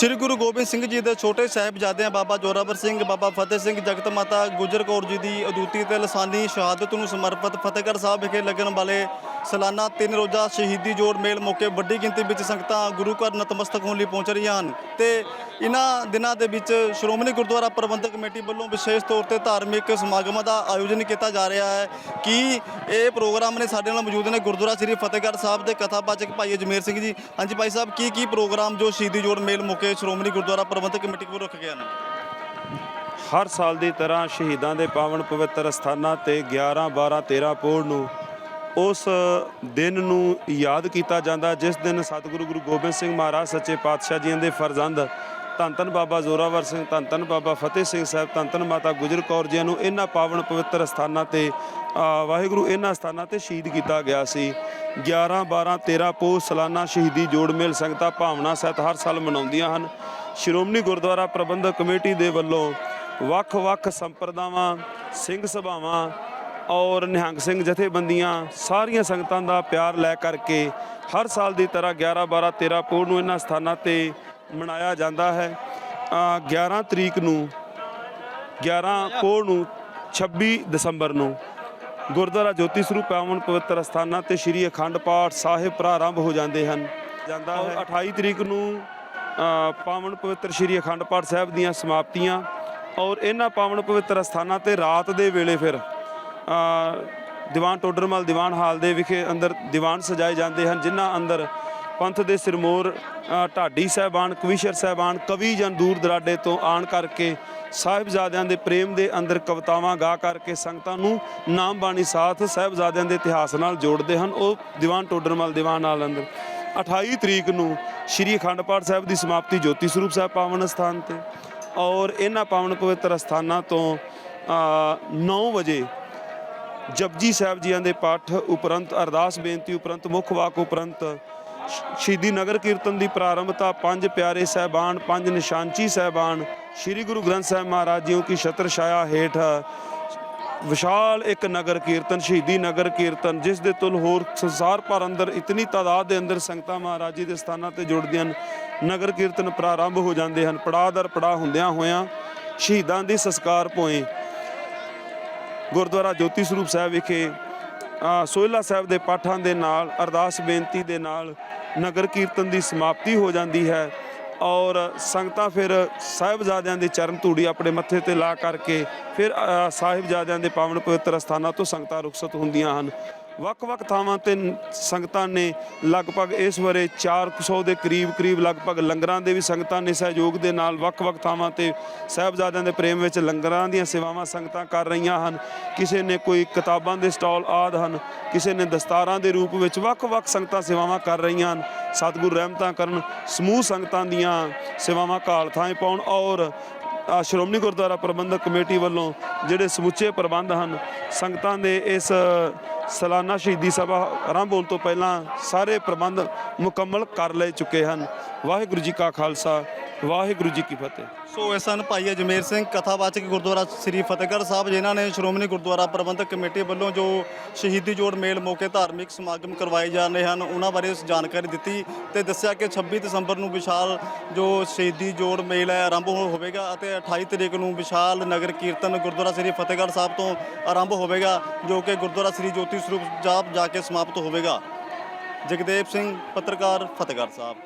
ਸ੍ਰੀ ਗੁਰੂ ਗੋਬਿੰਦ ਸਿੰਘ ਜੀ ਦੇ ਛੋਟੇ ਸਾਹਿਬਜ਼ਾਦਿਆਂ ਬਾਬਾ ਜੋਰਾਵਰ ਸਿੰਘ, ਬਾਬਾ ਫਤਿਹ ਸਿੰਘ, ਜਗਤ ਮਾਤਾ ਗੁਜਰ ਕੌਰ ਜੀ ਦੀ ਅਦੂਤੀ ਤੇ ਲਸਾਨੀ ਸ਼ਹਾਦਤ ਨੂੰ ਸਮਰਪਿਤ ਫਤਿਹਗੜ੍ਹ ਸਾਹਿਬ ਵਿਖੇ ਲੱਗਣ ਵਾਲੇ ਸਾਲਾਨਾ ਤਿੰਨ ਰੋਜ਼ਾ ਸ਼ਹੀਦੀ ਜੋੜ ਮੇਲ ਮੌਕੇ ਵੱਡੀ ਗਿਣਤੀ ਵਿੱਚ ਸੰਗਤਾਂ ਗੁਰੂ ਘਰ ਨਤਮਸਤਕ ਹੋਣ ਲਈ ਪਹੁੰਚ ਰਹੀਆਂ ਹਨ ਤੇ ਇਹਨਾਂ ਦਿਨਾਂ ਦੇ ਵਿੱਚ ਸ਼੍ਰੋਮਣੀ ਗੁਰਦੁਆਰਾ ਪ੍ਰਬੰਧਕ ਕਮੇਟੀ ਵੱਲੋਂ ਵਿਸ਼ੇਸ਼ ਤੌਰ ਤੇ ਧਾਰਮਿਕ ਸਮਾਗਮਾਂ ਦਾ ਆਯੋਜਨ ਕੀਤਾ ਜਾ ਰਿਹਾ ਹੈ ਕਿ ਇਹ ਪ੍ਰੋਗਰਾਮ ਨੇ ਸਾਡੇ ਨਾਲ ਮੌਜੂਦ ਨੇ ਗੁਰਦੁਆਰਾ ਸ੍ਰੀ ਫਤਿਹਗੜ੍ਹ ਸਾਹਿਬ ਦੇ ਕਥਾਵਾਚਕ ਭਾਈ ਅਜਮੇਰ ਸਿੰਘ ਜੀ। ਹਾਂਜੀ ਭਾਈ ਸਾਹਿਬ ਕੀ ਕੀ ਪ੍ਰੋਗਰਾਮ ਜੋ ਸ਼ਹੀਦੀ ਜੋੜ ਮੇਲ ਮੌਕੇ ਸ਼੍ਰੋਮਣੀ ਗੁਰਦੁਆਰਾ ਪ੍ਰਬੰਧਕ ਕਮੇਟੀ ਵੱਲੋਂ ਰੱਖੇ ਗਏ ਹਨ ਹਰ ਸਾਲ ਦੀ ਤਰ੍ਹਾਂ ਸ਼ਹੀਦਾਂ ਦੇ ਪਾਵਨ ਪਵਿੱਤਰ ਸਥਾਨਾਂ ਤੇ 11 12 13 ਪੋੜ ਨੂੰ ਉਸ ਦਿਨ ਨੂੰ ਯਾਦ ਕੀਤਾ ਜਾਂਦਾ, ਜਿਸ ਦਿਨ ਸਤਿਗੁਰੂ ਗੁਰੂ ਗੋਬਿੰਦ ਸਿੰਘ ਮਹਾਰਾਜ, ਸੱਚੇ ਪਾਤਸ਼ਾਹ ਜੀਆਂ ਦੇ ਫਰਜ਼ੰਦ ਧੰਨ ਧੰਨ ਬਾਬਾ ਜ਼ੋਰਾਵਰ ਸਿੰਘ, ਧੰਨ ਧੰਨ ਬਾਬਾ ਫਤਿਹ ਸਿੰਘ ਸਾਹਿਬ, ਧੰਨ ਧੰਨ ਮਾਤਾ ਗੁਜਰ ਕੌਰ ਜੀ ਨੂੰ ਇਹਨਾਂ ਪਾਵਨ ਪਵਿੱਤਰ ਸਥਾਨਾਂ ਤੇ ਵਾਹਿਗੁਰੂ ਇਹਨਾਂ ਸਥਾਨਾਂ ਤੇ ਸ਼ਹੀਦ ਕੀਤਾ ਗਿਆ ਸੀ। 11 12 13 ਪੋਹ ਸਾਲਾਨਾ ਸ਼ਹੀਦੀ ਜੋੜ ਮੇਲ ਸੰਗਤਾਂ ਭਾਵਨਾ ਸਹਿਤ ਹਰ ਸਾਲ ਮਨਾਉਂਦੀਆਂ ਹਨ। ਸ਼੍ਰੋਮਣੀ ਗੁਰਦੁਆਰਾ ਪ੍ਰਬੰਧਕ ਕਮੇਟੀ ਦੇ ਵੱਲੋਂ ਵੱਖ-ਵੱਖ ਸੰਪਰਦਾਵਾਂ ਸਿੰਘ ਸਭਾਵਾਂ ਔਰ ਨਿਹੰਗ ਸਿੰਘ ਜਥੇਬੰਦੀਆਂ ਸਾਰੀਆਂ ਸੰਗਤਾਂ ਦਾ ਪਿਆਰ ਲੈ ਕਰਕੇ ਹਰ ਸਾਲ ਦੀ ਤਰ੍ਹਾਂ 11 12 13 ਪੋਹ ਨੂੰ ਇਹਨਾਂ ਸਥਾਨਾਂ ਤੇ ਮਨਾਇਆ ਜਾਂਦਾ ਹੈ। ਅ, 11 ਤਰੀਕ ਨੂੰ 11 ਪੋਹ ਨੂੰ 26 ਦਸੰਬਰ ਨੂੰ ਗੁਰਦੁਆਰਾ ਜੋਤੀ ਸਰੂਪ ਪਾਵਨ ਪਵਿੱਤਰ ਅਸਥਾਨਾਂ ਤੇ ਸ੍ਰੀ ਅਖੰਡ ਪਾਠ ਸਾਹਿਬ ਪ੍ਰਾਰੰਭ ਹੋ ਜਾਂਦੇ ਹਨ। ਜਾਂਦਾ ਹੈ 28 ਤਰੀਕ ਨੂੰ ਪਾਵਨ ਪਵਿੱਤਰ ਸ੍ਰੀ ਅਖੰਡ ਪਾਠ ਸਾਹਿਬ ਦੀਆਂ ਸਮਾਪਤੀਆਂ ਔਰ ਇਹਨਾਂ ਪਾਵਨ ਪਵਿੱਤਰ ਅਸਥਾਨਾਂ ਤੇ ਰਾਤ ਦੇ ਵੇਲੇ ਫਿਰ ਦੀਵਾਨ ਟੋਡਰਮਲ ਦੀਵਾਨ ਹਾਲ ਦੇ ਵਿਖੇ ਅੰਦਰ ਦੀਵਾਨ ਸਜਾਏ ਜਾਂਦੇ ਹਨ, ਜਿਨ੍ਹਾਂ ਅੰਦਰ ਪੰਥ ਦੇ ਸਿਰਮੋਰ ਢਾਡੀ ਸਾਹਿਬਾਨ ਕਵੀਸ਼ਰ ਸਾਹਿਬਾਨ ਕਵੀ ਜਨ ਦੂਰ ਦਰਾਡੇ ਤੋਂ ਆਣ ਕਰਕੇ ਸਾਹਿਬਜ਼ਾਦਿਆਂ ਦੇ ਪ੍ਰੇਮ ਦੇ ਅੰਦਰ ਕਵਿਤਾਵਾਂ ਗਾ ਕਰਕੇ ਸੰਗਤਾਂ ਨੂੰ ਨਾਮ ਬਾਣੀ ਸਾਥ ਸਾਹਿਬਜ਼ਾਦਿਆਂ ਦੇ ਇਤਿਹਾਸ ਨਾਲ ਜੋੜਦੇ ਹਨ। ਉਹ ਦੀਵਾਨ ਟੋਡਰਮਲ ਦੀਵਾਨ ਨਾਲ ਅੰਦਰ। 28 ਤਰੀਕ ਨੂੰ ਸ੍ਰੀ ਅਖੰਡ ਪਾਠ ਸਾਹਿਬ ਦੀ ਸਮਾਪਤੀ ਜੋਤੀ ਸਰੂਪ ਸਾਹਿਬ ਪਾਵਨ ਸਥਾਨ ਤੇ ਔਰ ਇਹਨਾਂ ਪਾਵਨ ਪਵਿੱਤਰ ਸਥਾਨਾਂ ਤੋਂ ਅ, 9 ਵਜੇ ਜਪਜੀ ਸਾਹਿਬ ਜੀਆਂ ਦੇ ਪਾਠ ਉਪਰੰਤ ਅਰਦਾਸ ਬੇਨਤੀ ਉਪਰੰਤ ਮੁੱਖ ਵਾਕ ਉਪਰੰਤ ਸ਼ਹੀਦੀ ਨਗਰ ਕੀਰਤਨ ਦੀ ਪ੍ਰਾਰੰਭਤਾ ਪੰਜ ਪਿਆਰੇ ਸਹਿਬਾਨ, ਪੰਜ ਨਿਸ਼ਾਨਚੀ ਸਹਿਬਾਨ, ਸ੍ਰੀ ਗੁਰੂ ਗ੍ਰੰਥ ਸਾਹਿਬ ਮਹਾਰਾਜ ਜੀਓ ਕੀ ਛਤਰ ਛਾਇਆ ਹੇਠ ਵਿਸ਼ਾਲ ਇੱਕ ਨਗਰ ਕੀਰਤਨ, ਸ਼ਹੀਦੀ ਨਗਰ ਕੀਰਤਨ, ਜਿਸ ਦੇ ਤੁਲ ਹੋਰ ਸੰਸਾਰ ਭਰ ਅੰਦਰ ਇਤਨੀ ਤਾਦਾਦ ਦੇ ਅੰਦਰ ਸੰਗਤਾਂ ਮਹਾਰਾਜ ਜੀ ਦੇ ਸਥਾਨਾਂ ਤੇ ਜੁੜਦੀਆਂ ਹਨ, ਨਗਰ ਕੀਰਤਨ ਪ੍ਰਾਰੰਭ ਹੋ ਜਾਂਦੇ ਹਨ, ਪੜਾਅ ਦਰ ਪੜਾਅ ਹੁੰਦਿਆਂ ਹੋਇਆਂ ਸ਼ਹੀਦਾਂ ਦੀ ਸੰਸਕਾਰ ਭੋਏ। ਗੁਰਦੁਆਰਾ ਜੋਤੀ ਸਰੂਪ ਸਾਹਿਬ ਵਿਖੇ ਸੋਹਿਲਾ ਸਾਹਿਬ ਦੇ ਪਾਠਾਂ ਦੇ ਨਾਲ, ਅਰਦਾਸ ਬੇਨਤੀ ਦੇ ਨਾਲ ਨਗਰ ਕੀਰਤਨ ਦੀ ਸਮਾਪਤੀ ਹੋ ਜਾਂਦੀ ਹੈ ਔਰ ਸੰਗਤਾਂ ਫਿਰ ਸਾਹਿਬਜ਼ਾਦਿਆਂ ਦੀ ਚਰਨ ਧੂੜੀ ਆਪਣੇ ਮੱਥੇ ਤੇ ਲਾ ਕਰਕੇ ਫਿਰ ਸਾਹਿਬਜ਼ਾਦਿਆਂ ਦੇ ਪਾਵਨ ਪਵਿੱਤਰ ਸਥਾਨਾਂ ਤੋਂ ਸੰਗਤਾਂ ਰੁਖਸਤ ਹੁੰਦੀਆਂ ਹਨ। ਵੱਖ-ਵੱਖ ਥਾਵਾਂ ਤੇ ਸੰਗਤਾਂ ਨੇ ਲਗਭਗ ਇਸ ਵਾਰੇ 400 ਦੇ ਕਰੀਬ ਕਰੀਬ ਲਗਭਗ ਲੰਗਰਾਂ ਦੇ ਵੀ ਸੰਗਤਾਂ ਨੇ ਸਹਿਯੋਗ ਦੇ ਨਾਲ ਵੱਖ-ਵੱਖ ਥਾਵਾਂ ਤੇ ਸਾਹਿਬਜ਼ਾਦਿਆਂ ਦੇ ਪ੍ਰੇਮ ਵਿੱਚ ਲੰਗਰਾਂ ਦੀਆਂ ਸੇਵਾਵਾਂ ਸੰਗਤਾਂ ਕਰ ਰਹੀਆਂ ਹਨ। ਕਿਸੇ ਨੇ ਕੋਈ ਕਿਤਾਬਾਂ ਦੇ ਸਟਾਲ ਆਦ ਹਨ, ਕਿਸੇ ਨੇ ਦਸਤਾਰਾਂ ਦੇ ਰੂਪ ਵਿੱਚ ਵੱਖ-ਵੱਖ ਸੰਗਤਾਂ ਸੇਵਾਵਾਂ ਕਰ ਰਹੀਆਂ ਹਨ। ਸਤਿਗੁਰ ਰਹਿਮਤਾਂ ਕਰਨ, ਸਮੂਹ ਸੰਗਤਾਂ ਦੀਆਂ ਸੇਵਾਵਾਂ ਕਾਲ ਥਾਂ ਪਾਉਣ ਔਰ ਸ਼੍ਰੋਮਣੀ ਗੁਰਦੁਆਰਾ ਪ੍ਰਬੰਧਕ ਕਮੇਟੀ ਵੱਲੋਂ ਜਿਹੜੇ ਸਮੁੱਚੇ ਪ੍ਰਬੰਧ ਹਨ, ਸੰਗਤਾਂ ਦੇ ਇਸ ਸਾਲਾਨਾ ਸ਼ਹੀਦੀ ਸਭਾ ਆਰੰਭ ਹੋਣ ਤੋਂ ਪਹਿਲਾਂ ਸਾਰੇ ਪ੍ਰਬੰਧ ਮੁਕੰਮਲ ਕਰ ਲਏ ਚੁੱਕੇ ਹਨ। ਵਾਹਿਗੁਰੂ ਜੀ ਕਾ ਖਾਲਸਾ ਵਾਹਿਗੁਰੂ ਜੀ ਕੀ ਫਤਿਹ। ਸੋ ਇਸ ਹਨ ਭਾਈ ਅਜਮੇਰ ਸਿੰਘ, ਕਥਾਵਾਚਕ ਗੁਰਦੁਆਰਾ ਸ੍ਰੀ ਫਤਿਹਗੜ੍ਹ ਸਾਹਿਬ, ਜਿਨ੍ਹਾਂ ਨੇ ਸ਼੍ਰੋਮਣੀ ਗੁਰਦੁਆਰਾ ਪ੍ਰਬੰਧਕ ਕਮੇਟੀ ਵੱਲੋਂ ਜੋ ਸ਼ਹੀਦੀ ਜੋੜ ਮੇਲ ਮੌਕੇ ਧਾਰਮਿਕ ਸਮਾਗਮ ਕਰਵਾਏ ਜਾ ਰਹੇ ਹਨ, ਉਹਨਾਂ ਬਾਰੇ ਜਾਣਕਾਰੀ ਦਿੱਤੀ ਤੇ ਦੱਸਿਆ ਕਿ 26 ਦਸੰਬਰ ਨੂੰ ਵਿਸ਼ਾਲ ਜੋ ਸ਼ਹੀਦੀ ਜੋੜ ਮੇਲ ਹੈ, ਆਰੰਭ ਹੋ- ਹੋਵੇਗਾ ਅਤੇ 28 ਤਰੀਕ ਨੂੰ ਵਿਸ਼ਾਲ ਨਗਰ ਕੀਰਤਨ ਗੁਰਦੁਆਰਾ ਸ੍ਰੀ ਫਤਿਹਗੜ੍ਹ ਸਾਹਿਬ ਤੋਂ ਆਰੰਭ ਹੋਵੇਗਾ, ਜੋ ਕਿ ਗੁਰਦੁਆਰਾ ਸ੍ਰੀ ਜੋਤੀ ਸਰੂਪ ਜਾਪ ਜਾ ਕੇ ਸਮਾਪਤ ਹੋਵੇਗਾ। ਜਗਦੇਵ ਸਿੰਘ, ਪੱਤਰਕਾਰ, ਫਤਿਹਗੜ੍ਹ ਸਾਹਿਬ।